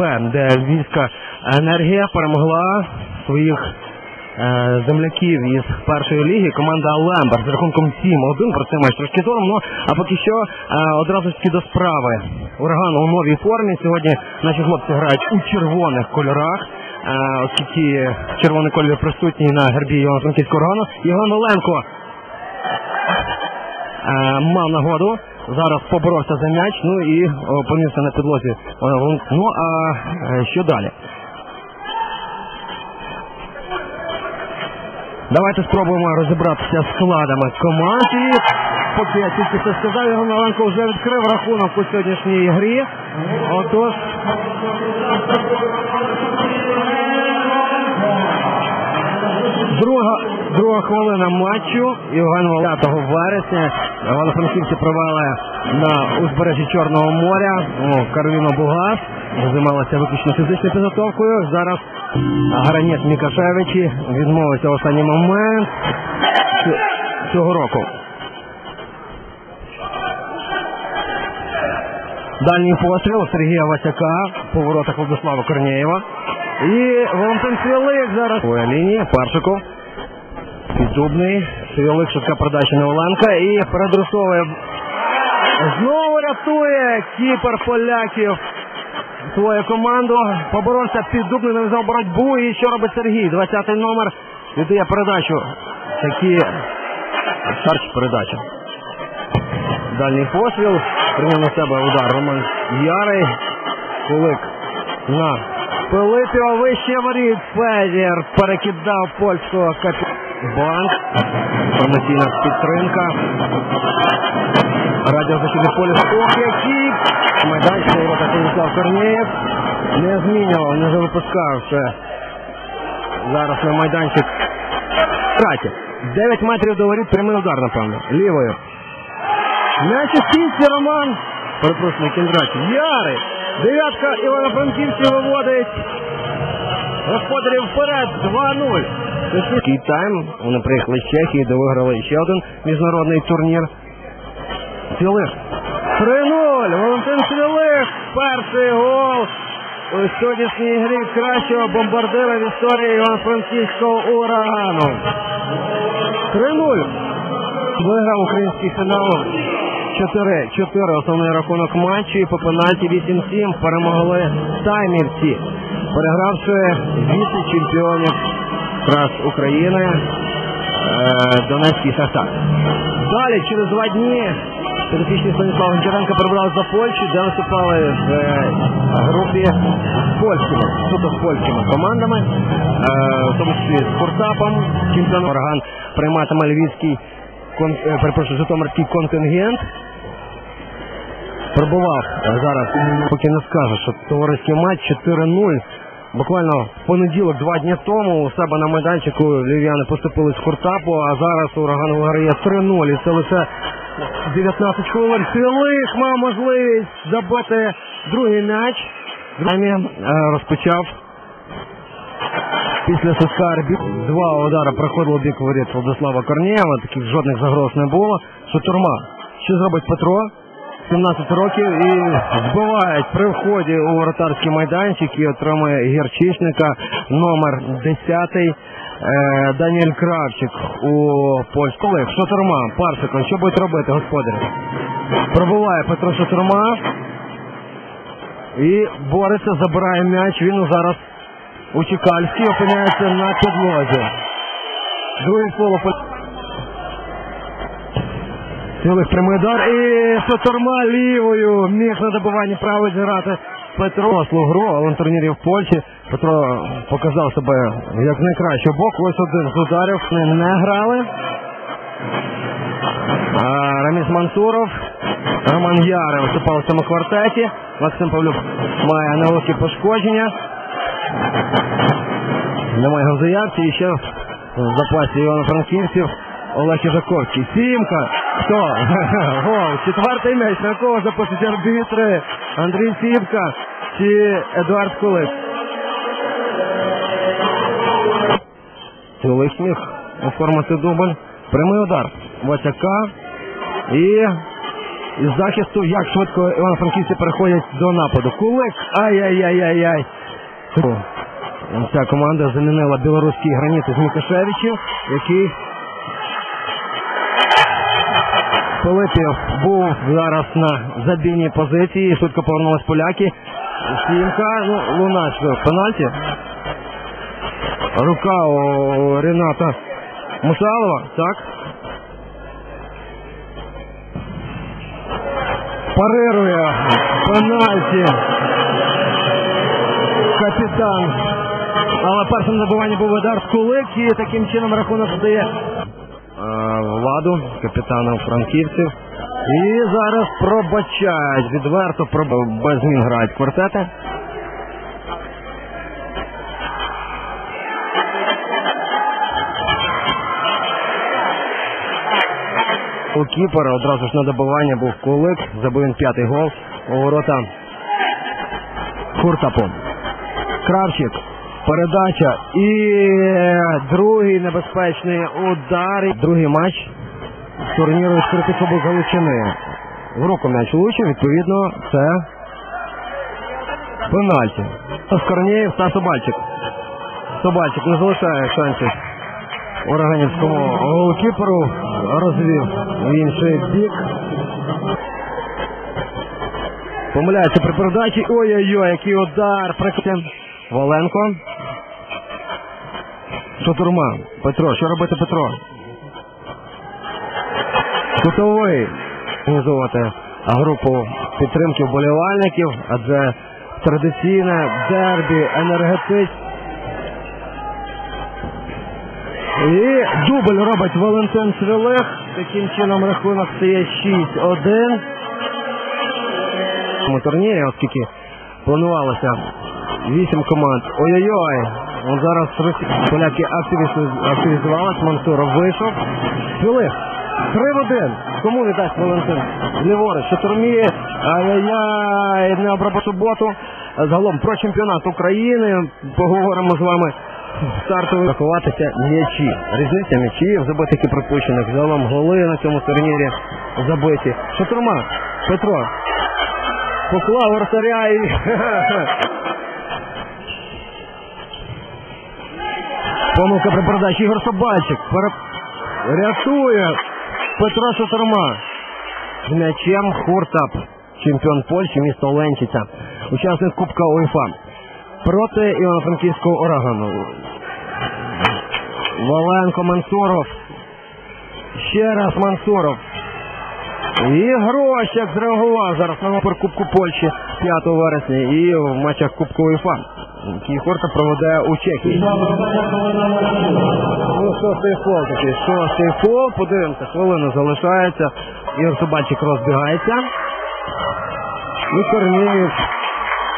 Де Львівська енергія перемогла своїх е, земляків із першої ліги. Команда Лембер з рахунком 7-1. Про це маєш трошки згодом. Ну, а поки що е, одразу ж таки до справи. Ураган у новій формі. Сьогодні наші хлопці грають у червоних кольорах. Е, оскільки червоний кольор присутній на гербі Івано-Франківського органу. Євген Оленко мав нагоду. Зараз поборовся за м'яч, ну і опинився на підлозі. Е, Ну а е, що далі? Давайте спробуємо розібратися з складами команд. І поки я тільки це сказав, Євген Оленко вже відкрив рахунок у сьогоднішній грі. Отож. Хвилина матчу. Євген 5 вересня. Івано-Франківці провели на узбережжі Чорного моря. О, Кароліна Бугас займалася виключно фізичною підготовкою. Зараз Граніт Мікашевичі відмовився в останній момент цього року. Дальній постріл Сергія Васяка по воротах Владислава Корнєєва. І Валентин Свілик зараз. Своя лінія, Паршиков. Піддубний. Свілик, швидка передача на Оленка. І передрусовує. Знову рятує кіпер поляків свою команду. Поборовся піддубний, нав'язав боротьбу. І що робить Сергій? 20-й номер віддає передачу. Такі шарч передача. Дальній постріл. Прийняв на себе удар Роман Ярий. Кулик на Пилипіо вище воріт. Федір перекидав польського капі... Банк. Інформаційна підтримка. Радіозахідний поліс. Ох, який! Майданчик Станіслав Корнієв. Не змінював, не випускав ще. Зараз на майданчик. Траті. 9 метрів до воріт, прямий удар, напевно. Лівою. Стійці, Роман. Перепрошую, Кіндрач. Ярий. Дев'ятка Івано-Франківці виводить. Господарів вперед. 2-0. Такий. Вони приїхали з Чехії, де виграли ще один міжнародний турнір. Цілих. 3-0. Валентин Цілих. Перший гол. У сьогоднішній грі кращого бомбардира в історії Івано-Франківського урагану. 3-0. Виграв український фінал 4-4 основний рахунок матчу і по пенальті 8-7 перемогли таймівці, перегравши віце-чемпіонів раз України е, Донецький Шахтар. Далі через два дні підопічні Станіслав Гончаренко перебрали за Польщу, де виступали в е, групі з польськими, суто з польськими командами, е, в тому числі з Фуртапом, чемпіон Орган прийматиме львівський перепрошую, Житомирський контингент. Пробував зараз, поки не скажу, що товариський матч 4-0. Буквально в понеділок, два дні тому, у себе на майданчику львів'яни поступили з Хуртапу, а зараз ураган виграє 3-0. І це лише 19 хвилин. Філих мав можливість забити другий м'яч. Е, розпочав після свистка арбіт. Два удари проходило бік воріт Владислава Корнієва, таких жодних загроз не було. Шатурма. Що зробить Петро? 17 років і збивають при вході у воротарський майданчик і отримує гірчичника номер 10 е, Даніель Кравчик у польську. Шатурма, Парсиков, що будуть робити господарі? Пробиває Петро Шатурма і бореться, забирає м'яч. Він зараз у Чекальській опиняється на підлозі. Слово по Цілих прямий удар і Шатурма лівою міг на добиванні право зіграти Петро на турнірі в Польщі Петро показав себе як найкращий бок. Ось один з ударів не, не грали. А, Раміс Мансуров, Роман Яре виступав у цьому квартеті. Максим Павлюк має невеликі пошкодження. Немає його в заявці. І ще в запасі Івано-Франківців Олег Їжаковський. Сімка. Хто? Гол. Четвертий м'яч. На кого запустять арбітри? Андрій Сімка чи Едуард Кулик? Кулик міг оформити дубль. Прямий удар. Васяка. І із захисту, як швидко івано-франківці переходять до нападу. Кулик, ай-яй-яй-яй-яй. Ця команда замінила білоруський граніт із Мікашевичів, який Пилипів був зараз на забійній позиції, швидко повернулись поляки. Сімка, ну, Лунач, пенальті. Рука у Рената Мусалова, так? Парирує пенальті. Капітан. Але першим забиванні був удар з кулик і таким чином рахунок здає владу капітана франківців. І зараз пробачають відверто проб- без грають квартети. У Кіпера одразу ж на добивання був кулик, забив він п'ятий гол у ворота Хуртапу. Кравчик. Передача і другий небезпечний удар. Другий матч турніру відкритий Кубок Галичини. В руку м'яч влучив, відповідно, це пенальті. Скорнєєв та Собальчик. Собальчик не залишає шансів Ураганівському голкіперу. Розвів в інший бік. Помиляється при передачі. Ой-ой-ой, який удар. Прикритим. Воленко. Шатурма. Петро. Що робити Петро? Кутовий. Організовувати групу підтримки вболівальників, адже традиційне дербі енергетич. І дубль робить Валентин Свілих. Таким чином рахунок стає 6-1 цьому турнірі, оскільки планувалося вісім команд. Ой-ой-ой! От зараз росі- поляки активізу- активізувалися, Мансуров вийшов. В один. Кому не дасть Валентин? Ліворуч, Шатурмі, ай-яй-яй, не обрабо суботу. Загалом про чемпіонат України. Поговоримо з вами. Стартовий рахуватися м'ячі. Різниця м'ячів, забитих і пропущених. Загалом голи на цьому турнірі забиті. Шатурма, Петро, поклав вратаря і... Помилка при передачі. Ігор Собальчик пере... рятує Петро Шатарма. М'ячем Хуртап, чемпіон Польщі, місто Оленчиця, учасник Кубка УЄФА. Проти Івано-Франківського Урагану. Валенко Мансуров. Ще раз Мансуров. І Грощак зреагував зараз на Кубку Польщі 5 вересня і в матчах Кубку УЄФА. який Хорта проведе у Чехії. Ну, шостий фол такий, шостий фол. Подивимося, хвилина залишається. Ігор Собачик розбігається. І Корнієв